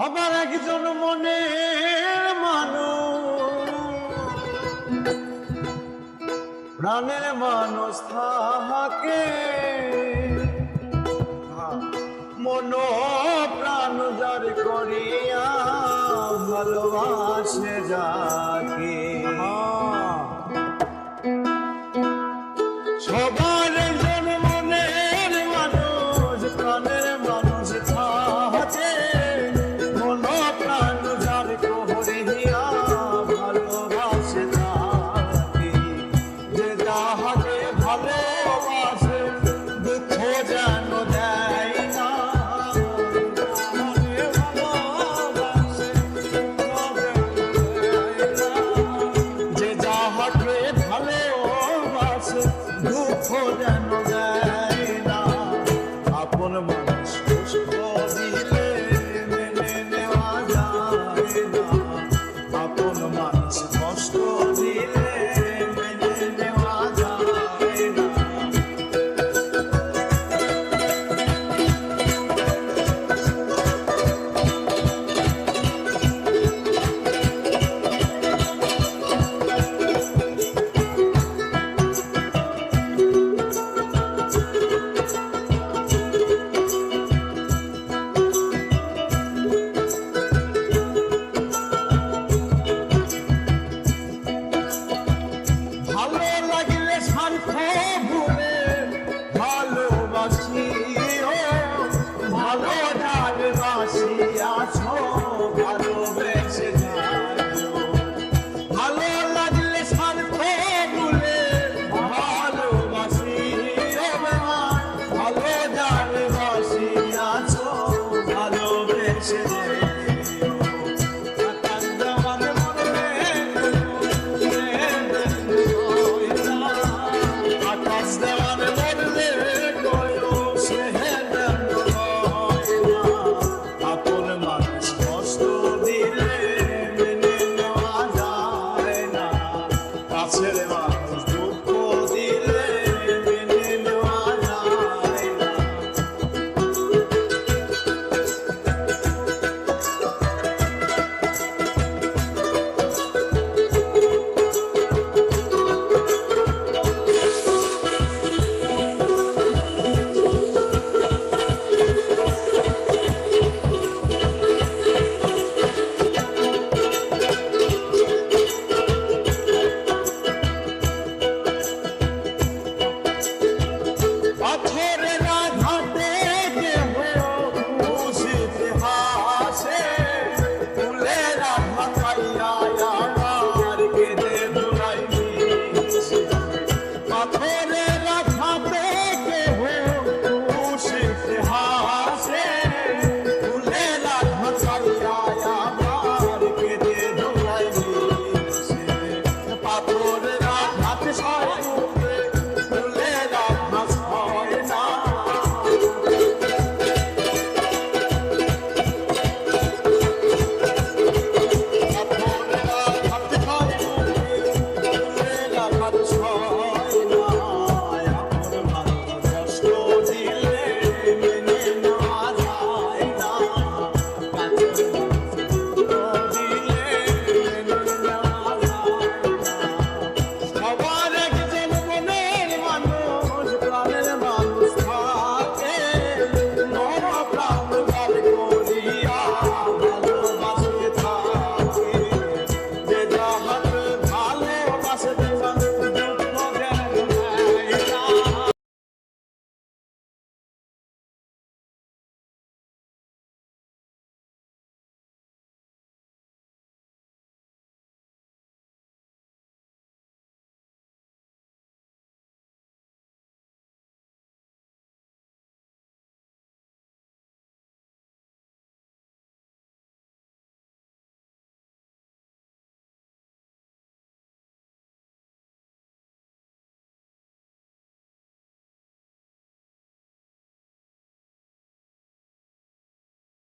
সবার একজন মনে মানুষ। প্রাণের মানুষ থাকে। মন প্রাণ যার করিয়া ভালোবাসে যাকে। সব Hey. 直接连